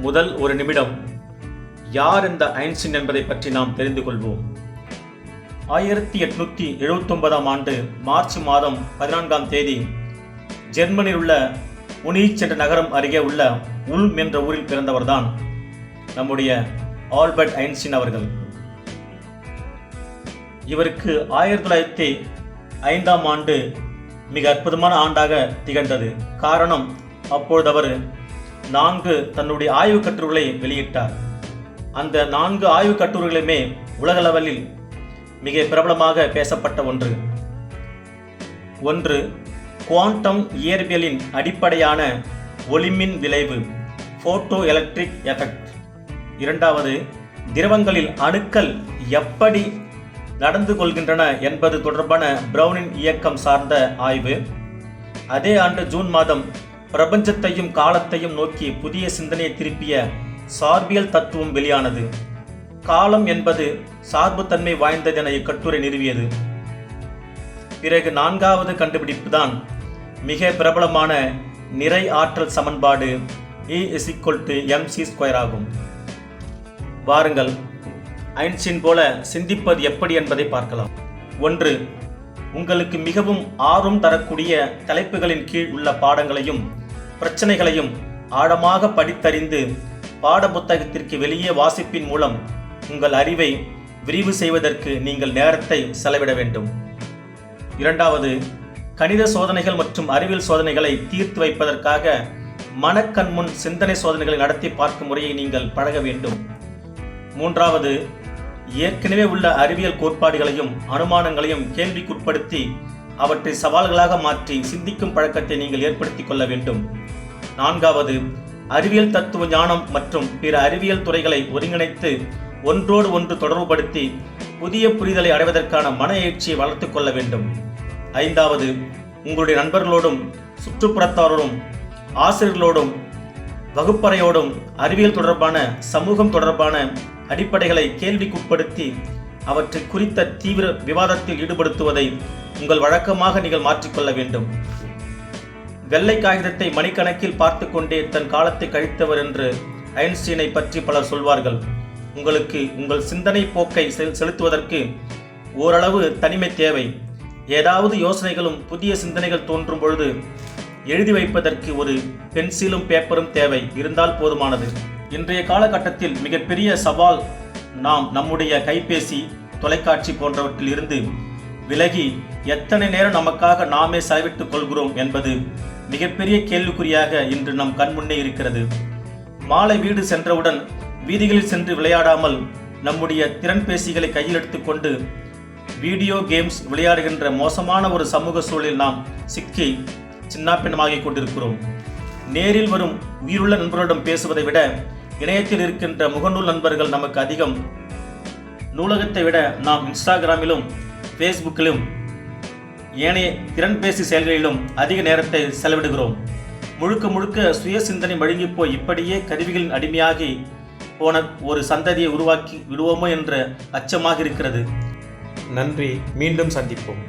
முதல் ஒரு நிமிடம் யார் இந்த ஐன்ஸ்டின் என்பதை பற்றி நாம் தெரிந்து கொள்வோம். ஆயிரத்தி எட்நூத்தி எழுபத்தொன்பதாம் ஆண்டு மார்ச் மாதம் பதினான்காம் தேதி ஜெர்மனியில் உள்ள முனீச் என்ற நகரம் அருகே உள்ள உல்ம் என்ற ஊரில் பிறந்தவர்தான் நம்முடைய ஆல்பர்ட் ஐன்ஸ்டின் அவர்கள். இவருக்கு ஆயிரத்தி தொள்ளாயிரத்தி ஐந்தாம் ஆண்டு மிக அற்புதமான ஆண்டாக திகழ்ந்தது. காரணம் அப்பொழுது அவர் நான்கு தன்னுடைய ஆய்வு கட்டுரைகளை வெளியிட்டார். அந்த நான்கு ஆய்வு கட்டுரைகளுமே உலகளவில் மிக பிரபலமாக பேசப்பட்ட ஒன்று. ஒன்று குவாண்டம் இயற்பியலின் அடிப்படையான ஒளிமின் விளைவு ஃபோட்டோ எலக்ட்ரிக் எஃபெக்ட். இரண்டாவது திரவங்களில் அணுக்கள் எப்படி நடந்து கொள்கின்றன என்பது தொடர்பான பிரவுனின் இயக்கம் சார்ந்த ஆய்வு. அதே ஆண்டு ஜூன் மாதம் பிரபஞ்சத்தையும் காலத்தையும் நோக்கி புதிய சிந்தனையை திருப்பிய சார்பியல் தத்துவம் வெளியானது. காலம் என்பது சார்புத்தன்மை வாய்ந்ததென இக்கட்டுரை நிறுவியது. பிறகு நான்காவது கண்டுபிடிப்பு தான் மிக பிரபலமான நிறை ஆற்றல் சமன்பாடு E is equal to M C square ஆகும். வாருங்கள் ஐன்ஸ்டீன் போல சிந்திப்பது எப்படி என்பதை பார்க்கலாம். ஒன்று உங்களுக்கு மிகவும் ஆர்வம் தரக்கூடிய தலைப்புகளின் கீழ் உள்ள பாடங்களையும் பிரச்சனைகளையும் ஆழமாக படித்தறிந்து பாடப்புத்தகத்திற்கு வெளியே வாசிப்பின் மூலம் உங்கள் அறிவை விரிவு செய்வதற்கு நீங்கள் நேரத்தை செலவிட வேண்டும். இரண்டாவது கணித சோதனைகள் மற்றும் அறிவியல் சோதனைகளை தீர்த்து வைப்பதற்காக மனக்கண் முன் சிந்தனை சோதனைகளை நடத்தி பார்க்கும் முறையை நீங்கள் பழக வேண்டும். மூன்றாவது ஏற்கனவே உள்ள அறிவியல் கோட்பாடுகளையும் அனுமானங்களையும் கேள்விக்குட்படுத்தி அவற்றை சவால்களாக மாற்றி சிந்திக்கும் பழக்கத்தை நீங்கள் ஏற்படுத்திக் கொள்ள வேண்டும். நான்காவது அறிவியல் தத்துவ ஞானம் மற்றும் பிற அறிவியல் துறைகளை ஒருங்கிணைத்து ஒன்றோடு ஒன்று தொடர்புபடுத்தி புதிய புரிதலை அடைவதற்கான மன எழுச்சியை வளர்த்து கொள்ள வேண்டும். ஐந்தாவது உங்களுடைய நண்பர்களோடும் சுற்றுப்புறத்தாரோடும் ஆசிரியர்களோடும் வகுப்பறையோடும் அறிவியல் தொடர்பான சமூகம் தொடர்பான அடிப்படைகளை கேள்விக்குட்படுத்தி அவற்றை குறித்த தீவிர விவாதத்தில் ஈடுபடுத்துவதை உங்கள் வழக்கமாக நீங்கள் மாற்றிக்கொள்ள வேண்டும். வெள்ளை காகிதத்தை மணிக்கணக்கில் பார்த்து கொண்டே தன் காலத்தை கழித்தவர் என்று ஐன்ஸ்டீனை பற்றி பலர் சொல்வார்கள். உங்களுக்கு உங்கள் சிந்தனை போக்கை செல் செலுத்துவதற்கு ஓரளவு தனிமை தேவை. ஏதாவது யோசனைகளும் புதிய சிந்தனைகள் தோன்றும் பொழுது எழுதி வைப்பதற்கு ஒரு பென்சிலும் பேப்பரும் தேவை. இருந்தால் போதுமானது. இன்றைய காலகட்டத்தில் மிகப்பெரிய சவால் நாம் நம்முடைய கைபேசி தொலைக்காட்சி போன்றவற்றில் இருந்து விலகி எத்தனை நேரம் நமக்காக நாமே செலவிட்டுக் கொள்கிறோம் என்பது மிகப்பெரிய கேள்விக்குறியாக இன்று நம் கண்முன்னே இருக்கிறது. மாலை வீடு சென்றவுடன் வீதிகளில் சென்று விளையாடாமல் நம்முடைய திறன்பேசிகளை கையில் எடுத்துக்கொண்டு வீடியோ கேம்ஸ் விளையாடுகின்ற மோசமான ஒரு சமூக சூழலில் நாம் சிக்கி சின்னாப்பின்னமாகிக் கொண்டிருக்கிறோம். நேரில் வரும் உயிருள்ள நண்பர்களிடம் பேசுவதை விட இணையத்தில் இருக்கின்ற முகநூல் நண்பர்கள் நமக்கு அதிகம். நூலகத்தை விட நாம் இன்ஸ்டாகிராமிலும் ஃபேஸ்புக்கிலும் ஏனைய திறன்பேசி செயல்களிலும் அதிக நேரத்தை செலவிடுகிறோம். முழுக்க முழுக்க சுய சிந்தனை மழுங்கி போய் இப்படியே கருவிகளின் அடிமையாகி போன ஒரு சந்ததியை உருவாக்கி விடுவோமோ என்ற அச்சமாக இருக்கிறது நன்றி. மீண்டும் சந்திப்போம்.